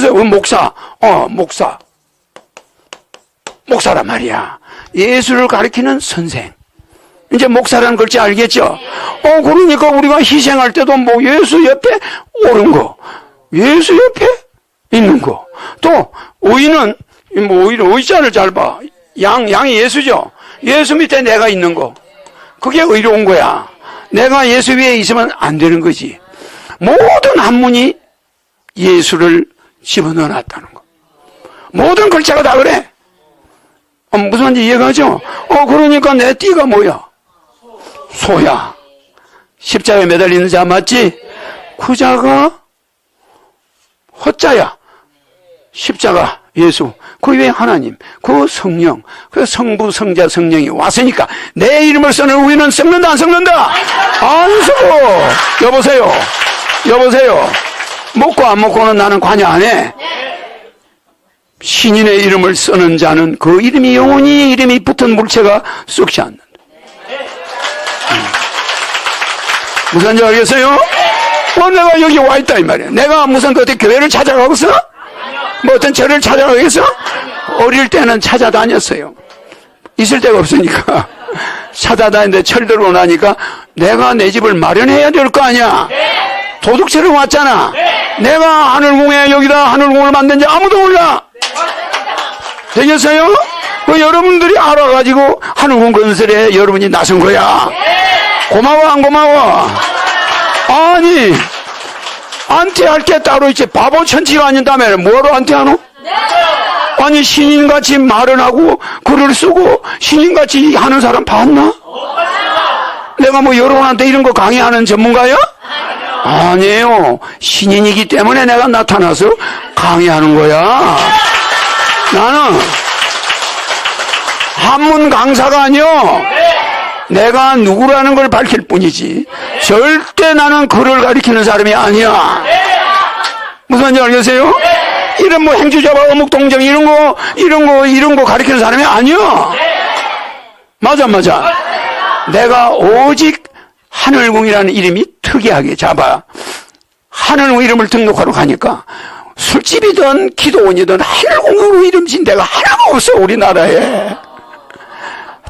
그래서 어, 목사, 어, 목사. 목사란 말이야. 예수를 가리키는 선생. 이제 목사라는 글자 알겠죠? 어, 그러니까 우리가 희생할 때도 뭐 예수 옆에 오른 거, 예수 옆에 있는 거. 또, 오이는, 뭐, 오이는 오이자를 잘 봐. 양, 양이 예수죠? 예수 밑에 내가 있는 거. 그게 의로운 거야. 내가 예수 위에 있으면 안 되는 거지. 모든 한문이 예수를 집어넣어 놨다는 거. 모든 글자가 다 그래. 어, 무슨 말인지 이해가죠? 어, 그러니까 내 띠가 뭐야? 소야. 십자가에 매달리는 자 맞지? 그 자가 허자야. 십자가, 예수, 그 외에 하나님, 그 성령, 그 성부, 성자, 성령이 왔으니까 내 이름을 쓰는 우리는 썩는다, 안 썩는다? 안 썩어! 여보세요. 여보세요. 먹고 안 먹고는 나는 관여 안 해. 신인의 이름을 쓰는 자는 그 이름이 영원히 이름이 붙은 물체가 썩지 않는다. 음. 무슨 말인지 알겠어요? 어, 내가 여기 와 있다, 이 말이야. 내가 무슨 그 어떤 교회를 찾아가고서? 뭐 어떤 절을 찾아가겠어? 어릴 때는 찾아다녔어요. 있을 데가 없으니까. 찾아다니는데 철 들고 나니까 내가 내 집을 마련해야 될 거 아니야. 도둑처럼 왔잖아. 내가 하늘궁에 여기다 하늘궁을 만든 지 아무도 몰라. 되겠어요? 그 여러분들이 알아가지고 하늘궁 건설에 여러분이 나선 거야. 고마워, 안 고마워? 아니, 안티할 게 따로 있지. 바보 천지가 아닌다며. 뭐로 안티하노? 아니, 신인같이 말을 하고, 글을 쓰고, 신인같이 하는 사람 봤나? 내가 뭐 여러분한테 이런 거 강의하는 전문가야? 아니에요. 신인이기 때문에 내가 나타나서 강의하는 거야. 나는 한문 강사가 아니요. 내가 누구라는 걸 밝힐 뿐이지. 절대 나는 글을 가리키는 사람이 아니야. 무슨 말인지 알겠어요? 이런 뭐 행주자와 어묵 동정 이런 거, 이런 거, 이런 거 가리키는 사람이 아니야. 맞아, 맞아. 내가 오직 하늘궁이라는 이름이 특이하게 잡아. 하늘궁 이름을 등록하러 가니까 술집이든 기도원이든 하늘궁으로 이름 진 데가 하나가 없어, 우리나라에.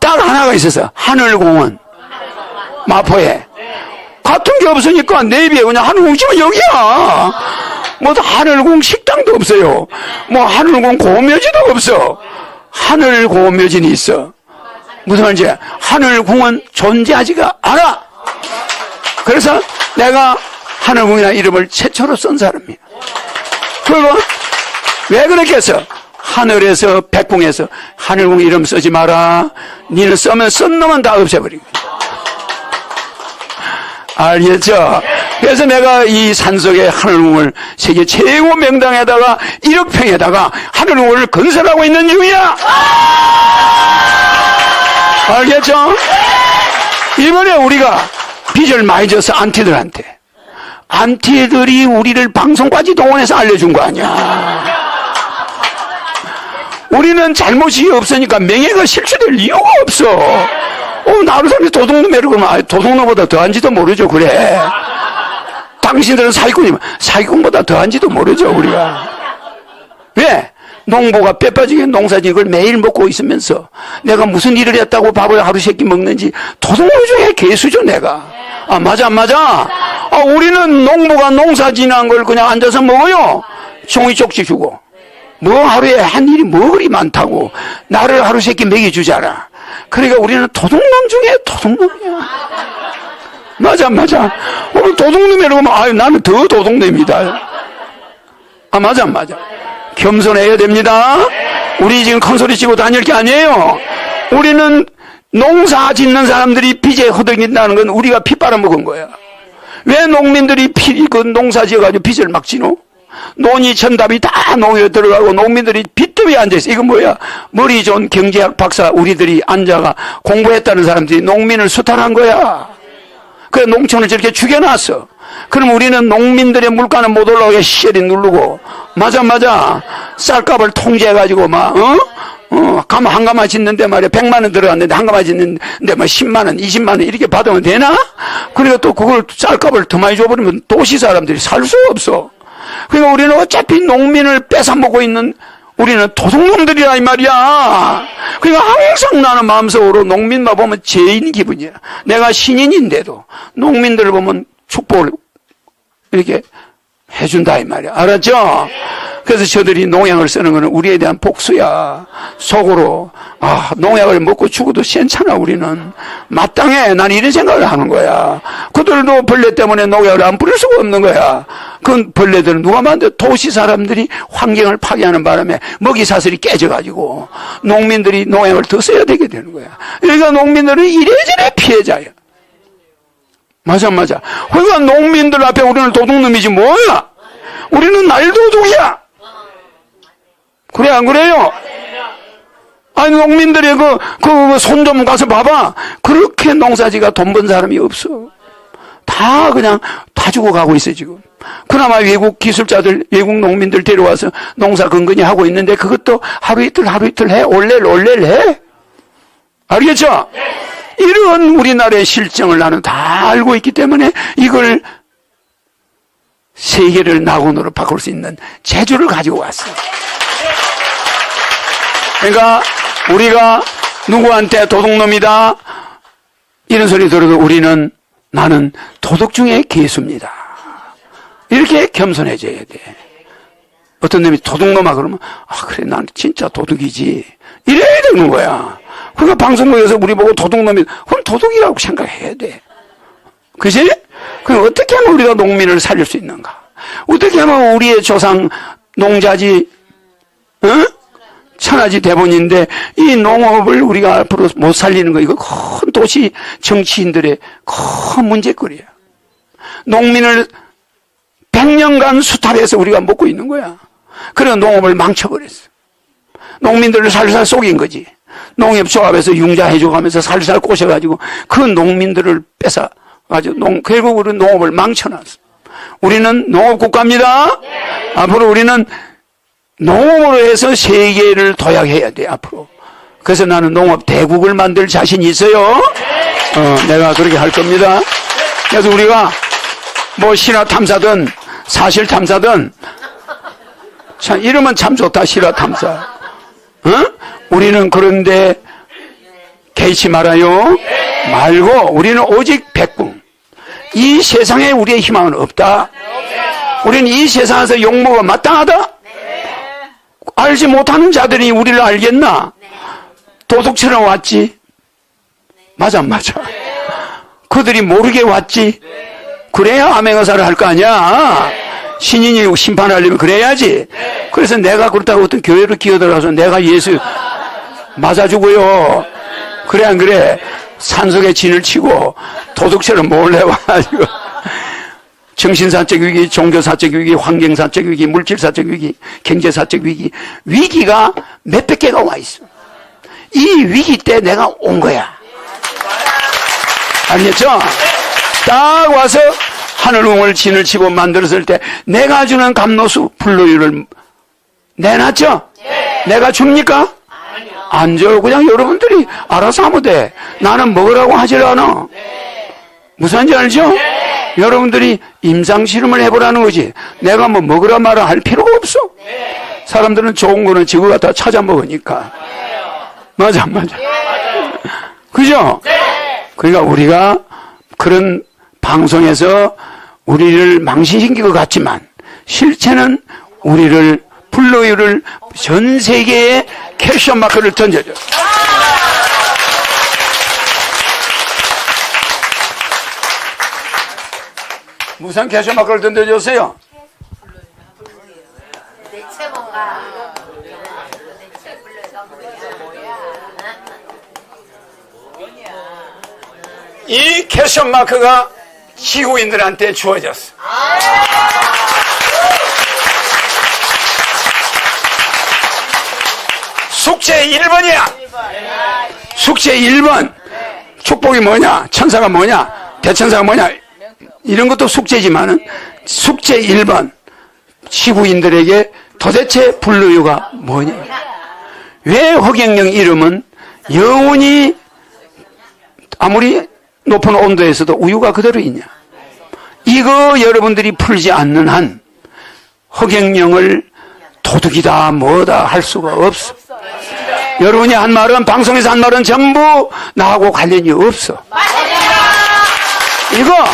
딱 하나가 있어서 하늘공원 마포에. 같은 게 없으니까 내비에 그냥 하늘공 치면 여기야. 뭐 하늘공 식당도 없어요. 뭐 하늘공 고묘지도 없어. 하늘 고묘진이 있어. 무슨 말인지 하늘공은 존재하지가 않아 그래서 내가 하늘공이라는 이름을 최초로 쓴 사람이야 그리고 왜 그랬겠어 하늘에서 백궁에서 하늘궁 이름 쓰지 마라. 니는 쓰면 쓴 놈은 다 없애버리고. 알겠죠? 그래서 내가 이 산속에 하늘궁을 세계 최고 명당에다가 1억 평에다가 하늘궁을 건설하고 있는 중이야. 알겠죠? 이번에 우리가 빚을 많이 져서 안티들한테 안티들이 우리를 방송까지 동원해서 알려준 거 아니야. 우리는 잘못이 없으니까 명예가 실추될 이유가 없어. 어, 나로 사람이 도둑놈이라고 그러면, 아, 도둑놈보다 더한지도 모르죠, 그래. 당신들은 사기꾼이면 사기꾼보다 더한지도 모르죠, 우리가. 왜? 농부가 뼈 빠지게 농사진 걸 매일 먹고 있으면서 내가 무슨 일을 했다고 밥을 하루 세끼 먹는지 도둑놈 중에 개수죠, 내가. 아, 맞아, 맞아. 아, 우리는 농부가 농사 지난 걸 그냥 앉아서 먹어요. 종이 쪽지 주고. 뭐 하루에 한 일이 뭐 그리 많다고 나를 하루 세끼 먹여주잖아. 그러니까 우리는 도둑놈 중에 도둑놈이야. 맞아 맞아. 오늘 도둑놈이라고 하면 아유 나는 더 도둑놈이다. 아 맞아 맞아. 겸손해야 됩니다. 우리 지금 큰 소리 치고 다닐 게 아니에요. 우리는 농사 짓는 사람들이 빚에 허덕인다는 건 우리가 피 빨아먹은 거야. 왜 농민들이 피, 그 농사 지어가지고 빚을 막 지노? 논이 천답이 다 농에 들어가고 농민들이 빚더미에 앉아있어. 이건 뭐야? 머리 좋은 경제학 박사 우리들이 앉아가 공부했다는 사람들이 농민을 수탈한 거야. 그래 농촌을 저렇게 죽여놨어. 그럼 우리는 농민들의 물가는 못 올라오게 시절이 누르고 맞아 맞아 쌀값을 통제해가지고 막 어? 어, 가마 한 가마 짓는데 말이야. 100만 원 들어갔는데 한 가마 짓는데 뭐 10만 원, 20만 원 이렇게 받으면 되나? 그리고 또 그걸 쌀값을 더 많이 줘버리면 도시 사람들이 살 수 없어. 그러니까 우리는 어차피 농민을 뺏어먹고 있는 우리는 도둑놈들이라 이 말이야. 그러니까 항상 나는 마음속으로 농민만 보면 죄인 기분이야. 내가 신인인데도 농민들을 보면 축복을 이렇게 해준다 이 말이야. 알았죠? 그래서 저들이 농약을 쓰는 거는 우리에 대한 복수야. 속으로 아 농약을 먹고 죽어도 괜찮아 우리는 마땅해. 난 이런 생각을 하는 거야. 그들도 벌레 때문에 농약을 안 뿌릴 수가 없는 거야. 그 벌레들은 누가 만들? 도시 사람들이 환경을 파괴하는 바람에 먹이 사슬이 깨져가지고 농민들이 농약을 더 써야 되게 되는 거야. 그러니까 농민들은 이래저래 피해자야. 맞아, 맞아. 그러니까 농민들 앞에 우리는 도둑놈이지 뭐야? 우리는 날도둑이야. 그래, 안 그래요? 아니, 농민들의 그, 그, 손 좀 가서 봐봐. 그렇게 농사지가 돈 번 사람이 없어. 다 그냥 다 죽어가고 있어, 지금. 그나마 외국 기술자들, 외국 농민들 데려와서 농사 근근히 하고 있는데 그것도 하루 이틀, 하루 이틀 해. 올렐, 올렐 해. 알겠죠? 이런 우리나라의 실정을 나는 다 알고 있기 때문에 이걸 세계를 낙원으로 바꿀 수 있는 재주를 가지고 왔어요. 그러니까 우리가 누구한테 도둑놈이다 이런 소리 들어도 우리는 나는 도둑 중에 개수입니다. 이렇게 겸손해져야 돼. 어떤 놈이 도둑놈아 그러면 아 그래 난 진짜 도둑이지 이래야 되는 거야. 그러니까 방송국에서 우리 보고 도둑놈이 그럼 도둑이라고 생각해야 돼. 그지? 그럼 어떻게 하면 우리가 농민을 살릴 수 있는가? 어떻게 하면 우리의 조상 농자지 어? 천하지 대본인데 이 농업을 우리가 앞으로 못 살리는 거 이거 큰 도시 정치인들의 큰 문제거리야. 농민을 100년간 수탈해서 우리가 먹고 있는 거야. 그래 농업을 망쳐버렸어. 농민들을 살살 속인 거지. 농협조합에서 융자해줘가면서 살살 꼬셔가지고 그 농민들을 뺏어 가지고 농, 결국 우리는 농업을 망쳐놨어. 우리는 농업국가입니다. 앞으로 우리는 농업으로 해서 세계를 도약해야 돼, 앞으로. 그래서 나는 농업 대국을 만들 자신이 있어요. 어, 내가 그렇게 할 겁니다. 그래서 우리가 뭐 신화 탐사든 사실 탐사든 참 이름은 참 좋다 신화 탐사. 어? 우리는 그런데 개의치 말아요. 말고 우리는 오직 백궁. 이 세상에 우리의 희망은 없다. 우리는 이 세상에서 욕먹어 마땅하다. 알지 못하는 자들이 우리를 알겠나? 도둑처럼 왔지. 맞아, 맞아. 그들이 모르게 왔지. 그래야 암행어사를 할 거 아니야. 신인이 심판하려면 그래야지. 그래서 내가 그렇다고 어떤 교회를 끼어들어가서 내가 예수 맞아주고요. 그래, 안 그래? 산속에 진을 치고 도둑처럼 몰래 와가지고. 정신사적 위기, 종교사적 위기, 환경사적 위기, 물질사적 위기, 경제사적 위기. 위기가 몇백 개가 와 있어. 이 위기 때 내가 온 거야. 알겠죠? 딱 와서 하늘웅을 진을 치고 만들었을 때 내가 주는 감로수 불로유를 내놨죠? 내가 줍니까? 안 줘. 그냥 여러분들이 알아서 하면 돼. 나는 먹으라고 하질 않아. 무슨 말인지 알죠? 여러분들이 임상실험을 해보라는 거지. 내가 뭐 먹으라 말아 할 필요가 없어. 사람들은 좋은 거는 지구 갖다 찾아 먹으니까. 맞아, 맞아. 그죠? 그러니까 우리가 그런 방송에서 우리를 망신시킨 것 같지만 실체는 우리를 플로이를 전 세계에 캐션 마크를 던져줘. 무슨 캐션 마크를 던져줬어요? 대체 뭔가 대체 불러서 그게 뭐야? 이 캐션 마크가 지구인들한테 주어졌어. 숙제 1번이야. 숙제 1번. 축복이 뭐냐? 천사가 뭐냐? 대천사가 뭐냐? 이런 것도 숙제지만은 숙제 1번. 지구인들에게 도대체 분류가 뭐냐? 왜 허경영 이름은 영원히 아무리 높은 온도에서도 우유가 그대로 있냐? 이거 여러분들이 풀지 않는 한 허경영을 도둑이다 뭐다 할 수가 없어. 여러분이 한 말은 방송에서 한 말은 전부 나하고 관련이 없어. 이거